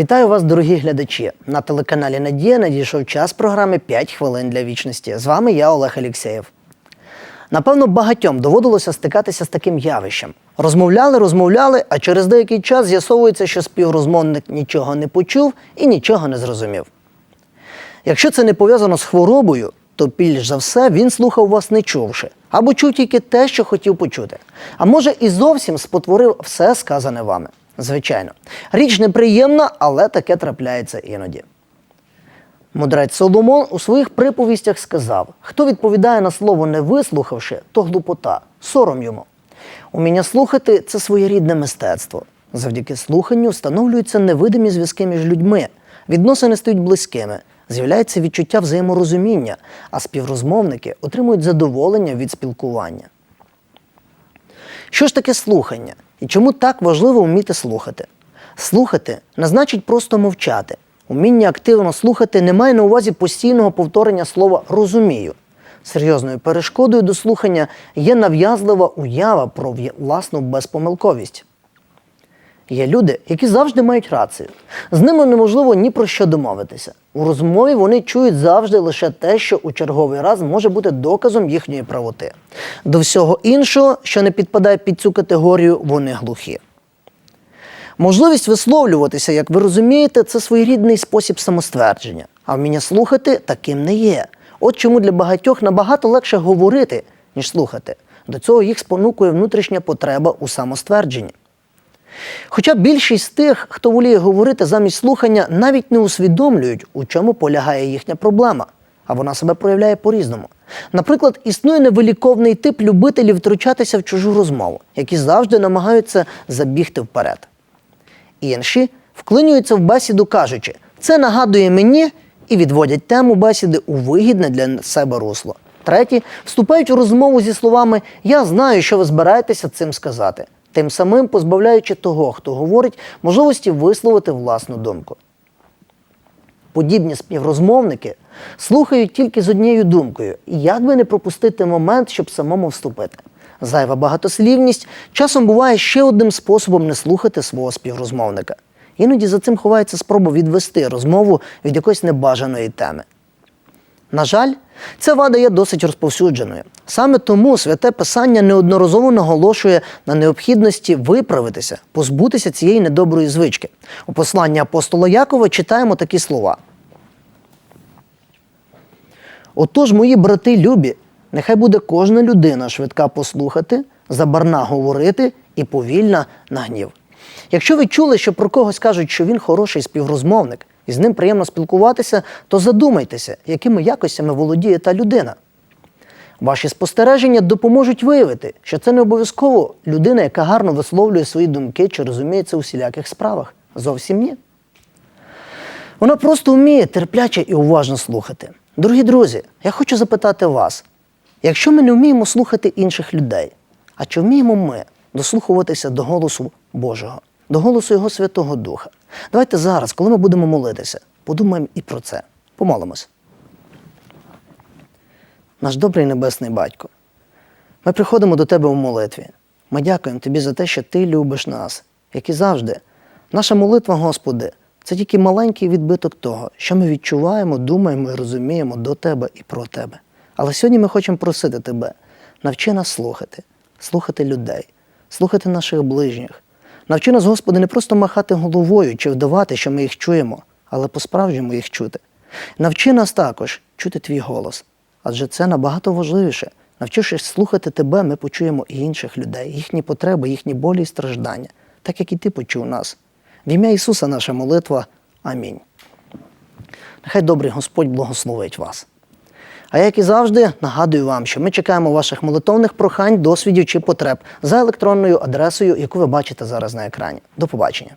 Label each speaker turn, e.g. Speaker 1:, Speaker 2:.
Speaker 1: Вітаю вас, дорогі глядачі. На телеканалі Надія надійшов час програми «5 хвилин для вічності. З вами я, Олег Алєксєєв. Напевно, багатьом доводилося стикатися з таким явищем. Розмовляли, розмовляли, а через деякий час з'ясовується, що співрозмовник нічого не почув і нічого не зрозумів. Якщо це не пов'язано з хворобою, то більш за все він слухав вас не чувши, або чув тільки те, що хотів почути. А може і зовсім спотворив все сказане вами. Звичайно, річ неприємна, але таке трапляється іноді. Мудрець Соломон у своїх приповістях сказав: хто відповідає на слово не вислухавши, то глупота, сором йому. Уміння слухати це своєрідне мистецтво. Завдяки слуханню встановлюються невидимі зв'язки між людьми, відносини стають близькими, з'являється відчуття взаєморозуміння, а співрозмовники отримують задоволення від спілкування. Що ж таке слухання? І чому так важливо вміти слухати? Слухати не значить просто мовчати. Уміння активно слухати не має на увазі постійного повторення слова розумію. Серйозною перешкодою до слухання є нав'язлива уява про власну безпомилковість. Є люди, які завжди мають рацію. З ними неможливо ні про що домовитися. У розмові вони чують завжди лише те, що у черговий раз може бути доказом їхньої правоти. До всього іншого, що не підпадає під цю категорію, вони глухі. Можливість висловлюватися, як ви розумієте, це своєрідний спосіб самоствердження, а вміння слухати таким не є. От чому для багатьох набагато легше говорити, ніж слухати. До цього їх спонукує внутрішня потреба у самоствердженні. Хоча більшість тих, хто воліє говорити замість слухання, навіть не усвідомлюють, у чому полягає їхня проблема, а вона себе проявляє по-різному. Наприклад, існує невиліковний тип любителів втручатися в чужу розмову, які завжди намагаються забігти вперед. Інші вклинюються в бесіду, кажучи, це нагадує мені і відводять тему бесіди у вигідне для себе русло. Треті вступають у розмову зі словами Я знаю, що ви збираєтеся цим сказати, тим самим позбавляючи того, хто говорить, можливості висловити власну думку. Подібні співрозмовники слухають тільки з однією думкою, як би не пропустити момент, щоб самому вступити. Зайва багатослівність часом буває ще одним способом не слухати свого співрозмовника. Іноді за цим ховається спроба відвести розмову від якоїсь небажаної теми. На жаль, ця вада є досить розповсюдженою. Саме тому святе писання неодноразово наголошує на необхідності виправитися, позбутися цієї недоброї звички. У посланні апостола Якова читаємо такі слова. Отож, мої брати любі, нехай буде кожна людина швидка послухати, забарна говорити і повільна на гнів. Якщо ви чули, що про когось кажуть, що він хороший співрозмовник, і з ним приємно спілкуватися, то задумайтеся, якими якостями володіє та людина. Ваші спостереження допоможуть виявити, що це не обов'язково людина, яка гарно висловлює свої думки чи розуміється у всіляких справах. Зовсім ні. Вона просто вміє терпляче і уважно слухати. Дорогі друзі, я хочу запитати вас: якщо ми не вміємо слухати інших людей, а чи вміємо ми дослухуватися до голосу Божого, до голосу Його Святого Духа? Давайте зараз, коли ми будемо молитися, подумаємо і про це. Помолимось. Наш добрий небесний батько, ми приходимо до Тебе у молитві. Ми дякуємо Тобі за те, що Ти любиш нас, як і завжди. Наша молитва, Господи, це тільки маленький відбиток того, що ми відчуваємо, думаємо і розуміємо до Тебе і про Тебе. Але сьогодні ми хочемо просити Тебе, навчи нас слухати, слухати людей, слухати наших ближніх. Навчи нас, Господи, не просто махати головою чи вдавати, що ми їх чуємо, але по-справжньому їх чути. Навчи нас також чути Твій голос, адже це набагато важливіше. Навчившись слухати Тебе, ми почуємо і інших людей, їхні потреби, їхні болі і страждання, так як і Ти почув нас. В ім'я Ісуса наша молитва. Амінь. Нехай добрий Господь благословить вас. А як і завжди, нагадую вам, що ми чекаємо ваших молитовних прохань, досвідів чи потреб за електронною адресою, яку ви бачите зараз на екрані. До побачення.